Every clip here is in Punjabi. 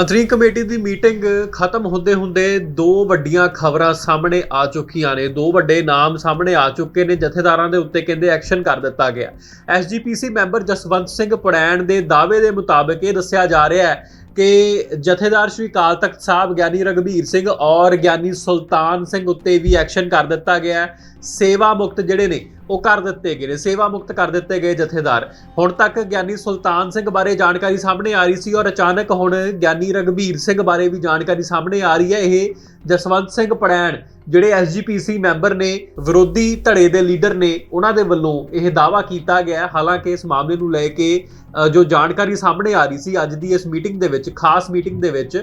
ਅੰਤਰੀਮ ਕਮੇਟੀ ਦੀ ਮੀਟਿੰਗ ਖਤਮ ਹੁੰਦੇ ਹੁੰਦੇ ਦੋ ਵੱਡੀਆਂ ਖਬਰਾਂ ਸਾਹਮਣੇ ਆ ਚੁੱਕੀਆਂ ਨੇ। ਦੋ ਵੱਡੇ ਨਾਮ ਸਾਹਮਣੇ ਆ ਚੁੱਕੇ ਨੇ। ਜਥੇਦਾਰਾਂ ਦੇ ਉੱਤੇ ਕਹਿੰਦੇ ਐਕਸ਼ਨ ਕਰ ਦਿੱਤਾ ਗਿਆ। ਐਸਜੀਪੀਸੀ ਮੈਂਬਰ ਜਸਵੰਤ ਸਿੰਘ ਪੜੈਣ ਦੇ ਦਾਅਵੇ ਦੇ ਮੁਤਾਬਕ ਇਹ ਦੱਸਿਆ ਜਾ ਰਿਹਾ ਹੈ ਕਿ ਜਥੇਦਾਰ ਸ਼੍ਰੀ ਅਕਾਲ ਤਖਤ ਸਾਹਿਬ ਗਿਆਨੀ ਰਗਵੀਰ ਸਿੰਘ ਔਰ ਗਿਆਨੀ ਸੁਲਤਾਨ ਸਿੰਘ ਉੱਤੇ ਵੀ ਐਕਸ਼ਨ ਕਰ ਦਿੱਤਾ ਗਿਆ ਸੇਵਾ ਮੁਕਤ ਜਿਹੜੇ ਨੇ ਉਹ ਕਰ ਦਿੱਤੇ ਗਏ ਨੇ, ਸੇਵਾ ਮੁਕਤ ਕਰ ਦਿੱਤੇ ਗਏ ਜਥੇਦਾਰ। ਹੁਣ ਤੱਕ ਗਿਆਨੀ ਸੁਲਤਾਨ ਸਿੰਘ ਬਾਰੇ ਜਾਣਕਾਰੀ ਸਾਹਮਣੇ ਆ ਰਹੀ ਸੀ ਔਰ ਅਚਾਨਕ ਹੁਣ ਗਿਆਨੀ ਰਗਵੀਰ ਸਿੰਘ ਬਾਰੇ ਵੀ ਜਾਣਕਾਰੀ ਸਾਹਮਣੇ ਆ ਰਹੀ ਹੈ। ਇਹ ਜਸਵੰਤ ਸਿੰਘ ਪੜੈਣ, ਜਿਹੜੇ ਐਸਜੀਪੀਸੀ ਮੈਂਬਰ ਨੇ, ਵਿਰੋਧੀ ਧੜੇ ਦੇ ਲੀਡਰ ਨੇ, ਉਹਨਾਂ ਦੇ ਵੱਲੋਂ ਇਹ ਦਾਵਾ ਕੀਤਾ ਗਿਆ ਹਾਲਾਂਕਿ ਇਸ ਮਾਮਲੇ ਨੂੰ ਲੈ ਕੇ ਜੋ ਜਾਣਕਾਰੀ ਸਾਹਮਣੇ ਆ ਰਹੀ ਸੀ, ਅੱਜ ਦੀ ਇਸ ਮੀਟਿੰਗ ਦੇ ਵਿੱਚ, ਖਾਸ ਮੀਟਿੰਗ ਦੇ ਵਿੱਚ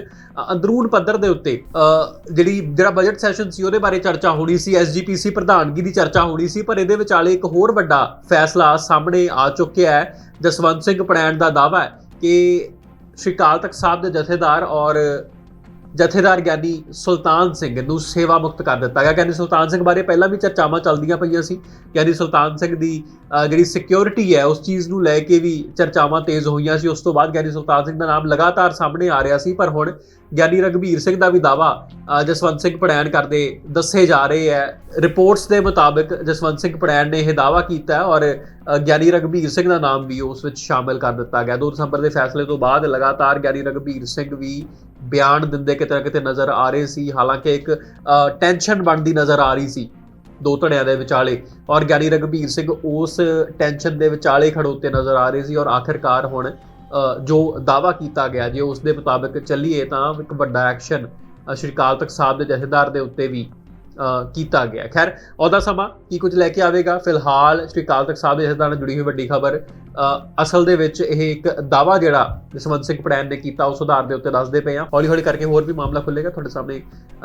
ਅੰਦਰੂਨ ਪੱਧਰ ਦੇ ਉੱਤੇ ਜਿਹੜੀ ਜਿਹੜਾ ਬਜਟ ਸੈਸ਼ਨ ਸੀ, ਉਹਦੇ ਬਾਰੇ ਚਰਚਾ ਹੋਣੀ ਸੀ। ਐਸਜੀਪੀਸੀ ਪ੍ਰਧਾਨਗੀ ਦੀ ਚਰਚਾ ਹੋਣੀ ਸੀ, ਪਰ ਇਹਦੇ ਵਿੱਚ ਵਿਚਾਲੇ ਇੱਕ ਹੋਰ ਵੱਡਾ ਫੈਸਲਾ ਸਾਹਮਣੇ ਆ ਚੁੱਕਿਆ ਹੈ। ਜਸਵੰਤ ਸਿੰਘ ਪੜੈਣ ਦਾ ਦਾਵਾ ਹੈ ਕਿ ਸ਼੍ਰੀ ਅਕਾਲ ਤਖਤ ਸਾਹਿਬ ਦੇ ਜਥੇਦਾਰ ਔਰ ਜਥੇਦਾਰ ਗਿਆਨੀ ਸੁਲਤਾਨ ਸਿੰਘ ਨੂੰ ਸੇਵਾ ਮੁਕਤ ਕਰ ਦਿੱਤਾ ਗਿਆ। ਗਿਆਨੀ ਸੁਲਤਾਨ ਸਿੰਘ ਬਾਰੇ ਪਹਿਲਾਂ ਵੀ ਚਰਚਾਵਾਂ ਚੱਲਦੀਆਂ ਪਈਆਂ ਸੀ। ਗਿਆਨੀ ਸੁਲਤਾਨ ਸਿੰਘ ਦੀ ਜਿਹੜੀ ਸਿਕਿਉਰਿਟੀ ਹੈ, ਉਸ ਚੀਜ਼ ਨੂੰ ਲੈ ਕੇ ਵੀ ਚਰਚਾਵਾਂ ਤੇਜ਼ ਹੋਈਆਂ ਸੀ। ਉਸ ਤੋਂ ਬਾਅਦ ਗਿਆਨੀ ਸੁਲਤਾਨ ਸਿੰਘ ਦਾ ਨਾਮ ਲਗਾਤਾਰ ਸਾਹਮਣੇ ਆ ਰਿਹਾ ਸੀ, ਪਰ ਹੁਣ ਗਿਆਨੀ ਰਗਵੀਰ ਸਿੰਘ ਦਾ ਵੀ ਦਾਵਾ ਜਸਵੰਤ ਸਿੰਘ ਪੜੈਣ ਕਰਦੇ ਦੱਸੇ ਜਾ ਰਹੇ ਹੈ। ਰਿਪੋਰਟਸ ਦੇ ਮੁਤਾਬਕ ਜਸਵੰਤ ਸਿੰਘ ਪੜੈਣ ਨੇ ਇਹ ਦਾਵਾ ਕੀਤਾ ਔਰ ਗਿਆਨੀ ਰਗਵੀਰ ਸਿੰਘ ਦਾ ਨਾਮ ਵੀ ਉਸ ਵਿੱਚ ਸ਼ਾਮਿਲ ਕਰ ਦਿੱਤਾ ਗਿਆ। 2 ਦਸੰਬਰ ਦੇ ਫੈਸਲੇ ਤੋਂ ਬਾਅਦ ਲਗਾਤਾਰ ਗਿਆਨੀ ਰਗਵੀਰ ਸਿੰਘ ਵੀ ਬਿਆਨ ਦਿੰਦੇ ਕਿਤੇ ਨਾ ਕਿਤੇ ਨਜ਼ਰ ਆ ਰਹੇ ਸੀ। ਹਾਲਾਂਕਿ ਇੱਕ ਟੈਨਸ਼ਨ ਬਣਦੀ ਨਜ਼ਰ ਆ ਰਹੀ ਸੀ ਦੋ ਧੜਿਆਂ ਦੇ ਵਿਚਾਲੇ ਔਰ ਗਿਆਨੀ ਰਗਵੀਰ ਸਿੰਘ ਉਸ ਟੈਨਸ਼ਨ ਦੇ ਵਿਚਾਲੇ ਖੜੋਤੇ ਨਜ਼ਰ ਆ ਰਹੇ ਸੀ ਔਰ ਆਖਿਰਕਾਰ ਹੁਣ ਜੋ ਦਾਵਾ ਕੀਤਾ ਗਿਆ ਜੇ ਉਸ ਦੇ ਮੁਤਾਬਕ ਚੱਲੀਏ ਤਾਂ ਇੱਕ ਵੱਡਾ ਐਕਸ਼ਨ ਸ਼੍ਰੀ ਕਾਲ ਤਖਤ ਸਾਹਿਬ ਦੇ ਜਥੇਦਾਰ ਦੇ ਉੱਤੇ ਵੀ ਕੀਤਾ ਗਿਆ। ਖੈਰ ਉਹਦਾ ਸਮਾਂ, ਕੀ ਕੁਝ ਲੈ ਕੇ ਆਵੇਗਾ? ਫਿਲਹਾਲ ਸ਼੍ਰੀ ਕਾਲ ਤਖਤ ਸਾਹਿਬ ਦੇ ਜਥੇਦਾਰ ਨਾਲ ਜੁੜੀ ਹੋਈ ਵੱਡੀ ਖਬਰ ਅਸਲ ਦੇ ਵਿੱਚ ਇਹ ਇੱਕ ਦਾਵਾ ਜਿਹੜਾ ਜਸਵੰਤ ਸਿੰਘ ਪੜੈਨ ਨੇ ਕੀਤਾ, ਉਸ ਆਧਾਰ ਦੇ ਉੱਤੇ ਦੱਸਦੇ ਪਏ ਆ ਹੌਲੀ ਹੌਲੀ ਕਰਕੇ ਹੋਰ ਵੀ ਮਾਮਲਾ ਖੁੱਲੇਗਾ ਤੁਹਾਡੇ ਸਾਹਮਣੇ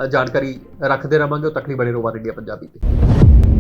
ਜਾਣਕਾਰੀ ਰੱਖਦੇ ਰਵਾਂਗੇ ਉਹ ਤੱਕ ਲਈ ਬਣੇ ਰਹੋ ਇੰਡੀਆ ਪੰਜਾਬੀ ਤੇ।